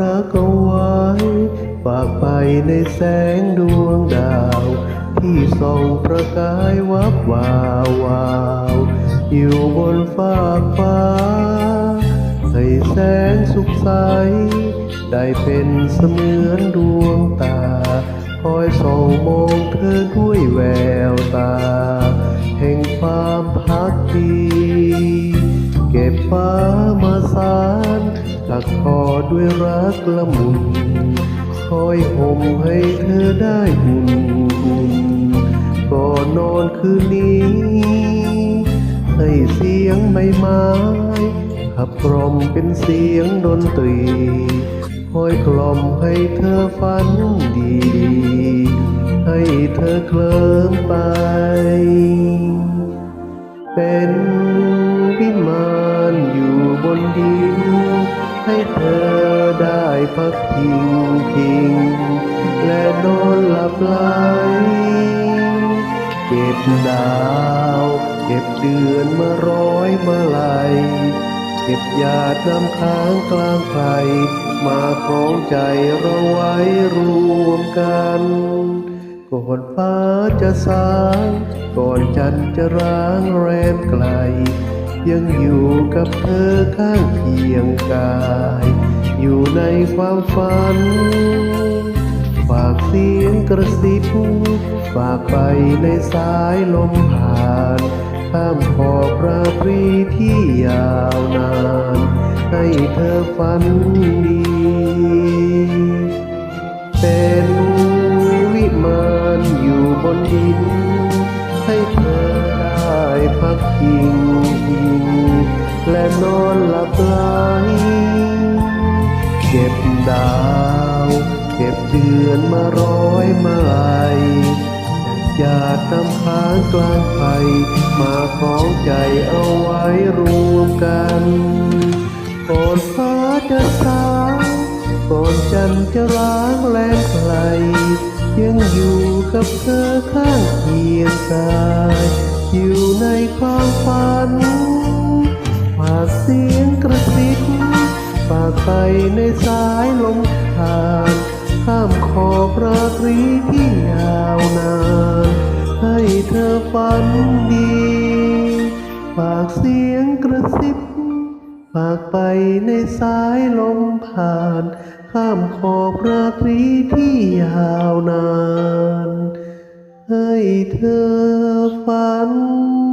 รักเอาไว้ ฝากไปในแสงดวงดาว ที่ส่องประกายวับวาวาว อยู่บนฟ้าฟ้า ให้แสงสุขใส ได้เป็นเสมือนดวงตา คอยส่องมองเธอด้วยแววตา ฟ้ามาสารตักคอด้วยรักละมุน คอยห่มให้เธอได้อุ่นอุ่นก่อนนอนคืนนี้ ให้เสียงไม้ไม้ขับกล่อมเป็นเสียงดนตรีคอยกล่อมให้เธอฝันดี ให้เธอเคลิ้มไป เป็น ให้เธอได้พักพิงพิง และนอนหลับไหลเก็บดาว เก็บเดือนมาร้อยมาลายเก็บหยาดน้ำค้างกลางไฟมาของใจเราไว้รวมกันก่อนฟ้าจะสาง ก่อนจันทร์จะร้างแรมไกล ยังอยู่กับเธอข้างเคียงกาย อยู่ในความฝัน ฝากเสียงกระซิบ ฝากไปในสายลมผ่านข้ามขอบราตรีที่ยาวนาน ให้เธอฝันดี พักพิงพิงและนอนหลับไหลเก็บดาว เก็บเดือนมาร้อยมาลายหยาดน้ำค้างกลางไฟมาของใจเอาไว้รวมกันก่อนฟ้าจะสางก่อนจันจะร้างแรงไกลยังอยู่กับเธอข้างเคียงกาย อยู่ในความฝันฝากเสียงกระซิบฝากไปในสายลมผ่านข้ามขอบราตรีที่ยาวนาน ให้เธอฝันดีฝากเสียงกระซิบฝากไปในสายลมผ่าน ข้ามขอบราตรีที่ยาวนาน ให้เธอ 闻